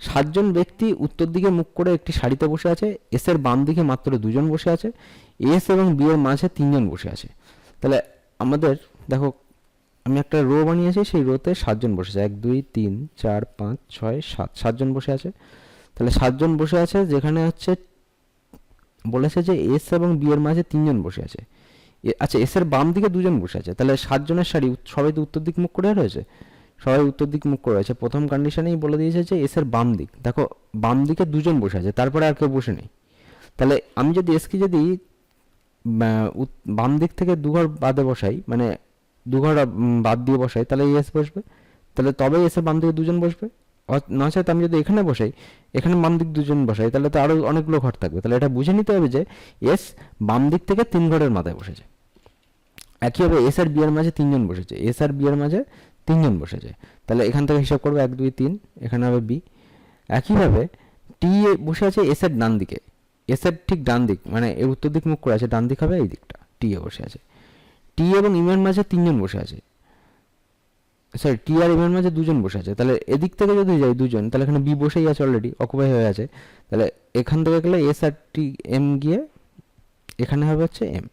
সাতজন ব্যক্তি উত্তর দিকে মুখ করে একটি সারিতে বসে আছে এস এর বাম দিকে মাত্র দুজন বসে আছে এস এবং বি এর মাঝে তিনজন বসে আছে। তাহলে আমাদের, দেখো, আমি একটা রো বানিয়েছি, সেই রোতে সাতজন বসেছে এক, দুই, তিন, চার, পাঁচ, ছয়, সাত, সাতজন বসে আছে। তাহলে সাতজন বসে আছে যেখানে হচ্ছে বলেছে যে এস এবং বি এর মাঝে তিনজন বসে আছে। আচ্ছা এস এর বাম দিকে দুজন বসে আছে। তাহলে সাতজনের উত- সবাই তো উত্তর দিক মুখ করে রয়েছে সবাই উত্তর দিক মুখ করে রয়েছে প্রথম কন্ডিশনেই বলে দিয়েছে যে এস এর বাম দিক। দেখো, বাম দিকে দুজন বসে আছে, তারপরে আর কেউ বসে নেই। তাহলে আমি যদি এসকে যদি বাম দিক থেকে দুঘর বাদে বসাই মানে দুঘর বাদ দিয়ে বসাই, তাহলে এস বসবে? তাহলে তবেই এসে বাম দিকে দুজন বসবে? নচেত আমি যদি এখানে বসাই, এখানে বাম দিক দুজন বসাই, তাহলে তো আরও অনেকগুলো ঘর থাকবে। তাহলে এটা বুঝে নিতে হবে যে এস বাম দিক থেকে তিন ঘরের মাথায় বসেছে। একইভাবে এস আর বি মাঝে তিনজন বসেছে। এস আর বি মাঝে তিনজন বসেছে তাহলে এখান থেকে হিসাব করব এক, দুই, তিন, এখানে হবে বি। একইভাবে টি বসে আছে এস এর ডান দিকে। এস এর ঠিক ডান দিক মানে এর উত্তর দিক মুখ করে আছে, ডান দিক হবে এই দিকটা, টি এ বসে আছে। টি এবং ইমের মাঝে তিনজন বসে আছে। সরি টি আর এম এর মাঝে দুজন বসে আছে। তাহলে এদিক থেকে যদি যাই দুজন, তাহলে এখানে বি বসেই আছে অলরেডি অকুপাই হয়ে আছে। তাহলে এখান থেকে গেলে এস আর টি এম গিয়ে, এখানে হবে হচ্ছে এম।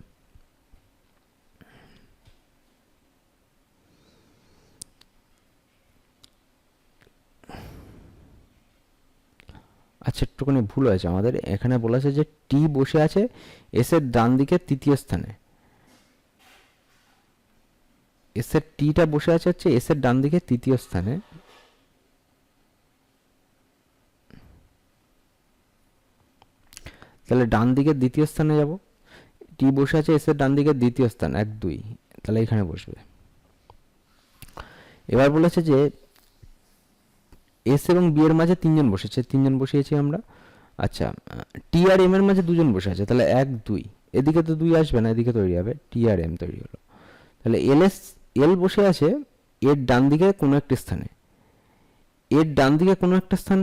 আচ্ছা একটুখানি ভুল হয়েছে। আমাদের এখানে বলেছে যে টি বসে আছে এস এর ডান দিকের তৃতীয় স্থানে। এস এর টিটা বসে আছে হচ্ছে এস এর ডান দিকে তৃতীয় স্থানে। তাহলে ডান দিকের দ্বিতীয় স্থানে যাব। টি বসে আছে এস এর ডান দিকের দ্বিতীয় স্থান, এক, দুই। তাহলে এখানে বসবে। এবার বলেছে যে এস এবং বি এর মাঝে তিনজন বসেছে, তিনজন বসিয়েছি আমরা। আচ্ছা টি আর এম এর মাঝে দুজন বসে আছে, তাহলে এক, দুই। এদিকে তো দুই আসবে না, এদিকে তৈরি হবে টি আর এম তৈরি হলো। তাহলে এল এস এল বসে আছে, এর ডান দিকে কোনো একটি স্থানে। এর ডান দিকে কোনো একটা স্থান,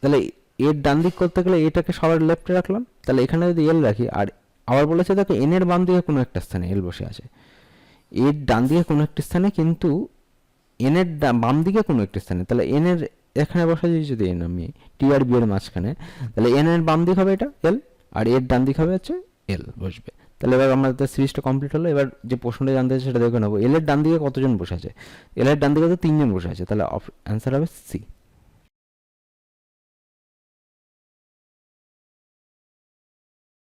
তাহলে এর ডান দিক করতে গেলে এটাকে সবার লেফটে রাখলাম। তাহলে এখানে যদি এল রাখি, আর আবার বলেছে দেখো এন এর বাম দিকে কোনো একটা স্থানে এল বসে আছে। এর ডান দিকে কোনো একটি স্থানে কিন্তু এন এর বাম দিকে কোনো একটি স্থানে, তাহলে এন এর এখানে বসা যায় যদি এন আমি, টি আর বি এর মাঝখানে, তাহলে এন এর বাম দিক হবে এটা, এল, আর এর ডান দিক হবে হচ্ছে এল বসবে। তাহলে এবার আমাদের সিরিজটা কমপ্লিট হলো, এবার যে প্রশ্নটা জানতে চাই সেটা দেখে নেব এল এর ডান দিকে কতজন বসে আছে? এল এর ডান দিকে তো তিনজন বসে আছে, তাহলে অ্যান্সার হবে সি।